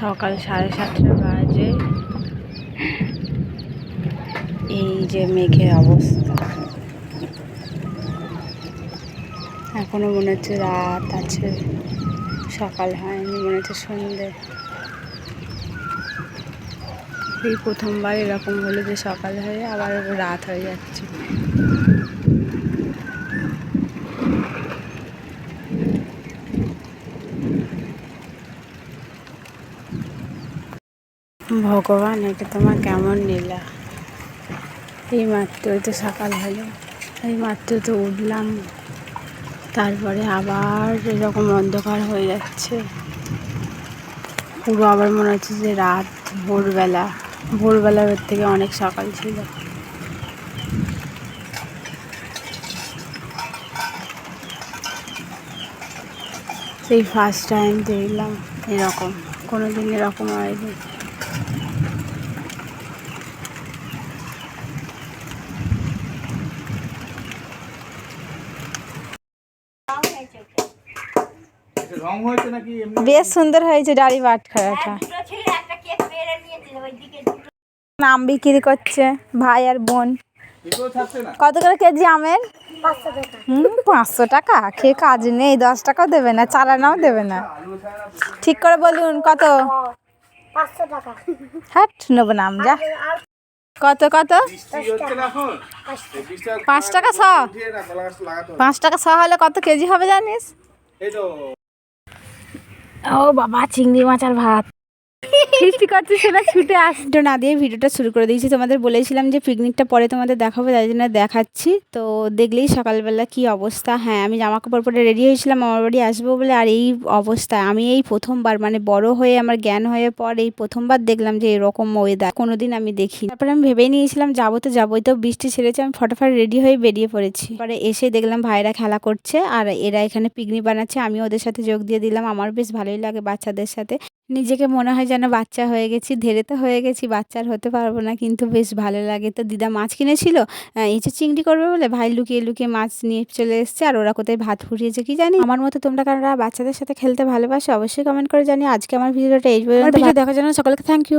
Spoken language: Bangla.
সকাল সাড়ে সাতটা বাজে। এই যে মেঘের অবস্থা। এখনও মনে হচ্ছে রাত আছে। সকাল হয়নি, মনে হচ্ছে সন্ধে। এই প্রথমবার এরকম হলো যে সকাল হয়ে আবার রাত হয়ে যাচ্ছে। ভগবান, এটা তোমার কেমন নীলা এই মাত্রই তো সকাল হলো। এই মাত্র তো উঠলাম। তারপরে আবার এরকম অন্ধকার হয়ে যাচ্ছে। পুরো আবার মনে হচ্ছে যে রাত, ভোরবেলা। ভোরবেলার থেকে অনেক সকাল ছিল। সেই ফার্স্ট টাইম দেখলাম এরকম। কোনো দিন এরকম হয়নি। বেশ সুন্দর হয়েছে ডাড়ি বাট খাড়াটা আম বিক্রি করছে ভাই আর বোন। কত করে কেজি আমের? হুম পাঁচশো টাকা? খেয়ে কাজ নেই দশ টাকাও দেবে না চালানাও দেবে না। ঠিক করে বলুন কত? টাকা। নেব না আম যা কত কত? পাঁচ টাকা হবে। পাঁচ টাকা ছ হলে কত কেজি হবে জানিস? ও বাবা চিংড়ি মাছ আর ভাত। ফিস্টি করছে সেটা ছুটে আসতো না দিয়ে ভিডিওটা শুরু করে দিয়েছি। তোমাদের বলেছিলাম যে পিকনিকটা পরে তোমাদের দেখাবো, তাই জন্য দেখাচ্ছি। তো দেখলেই সকালবেলা কি অবস্থা। হ্যাঁ আমি জামা কাপড় পরে রেডি হয়েছিলাম আমার বাড়ি আসব বলে। আর এই অবস্থা, আমি এই প্রথমবার মানে বড় হয়ে, আমার জ্ঞান হয়ে পর এই প্রথমবার দেখলাম যে এরকম ওয়েদার কোনোদিন আমি দেখি তারপরে আমি ভেবেই নিয়েছিলাম, যাব তো যাবোই। তো বৃষ্টি ছেড়েছে, আমি ফটাফট রেডি হয়ে বেরিয়ে পড়েছি। পরে এসে দেখলাম ভাইরা খেলা করছে, আর এরা এখানে পিকনিক বানাচ্ছে। আমি ওদের সাথে যোগ দিয়ে দিলাম। আমার বেশ ভালোই লাগে বাচ্চাদের সাথে। নিজেকে মনে হয় যেন বাচ্চা হয়ে গেছি ধেরে তো হয়ে গেছি বাচ্চার হতে পারব না কিন্তু বেশ ভালো লাগে। তো দিদা মাছ কিনেছিল? এঁচে চিংড়ি করবে বলে ভাই লুকিয়ে লুকিয়ে মাছ নিয়ে চলে এসছে আর ওরা কোথায় ভাত ফুটিয়েছে কি জানি? আমার মতো তোমরা কারণ বাচ্চাদের সাথে খেলতে ভালোবাসে অবশ্যই কমেন্ট করে জানি আজকে আমার ভিডিওটা এই পর্যন্ত। ভিডিও দেখার জন্য সকলকে থ্যাংক ইউ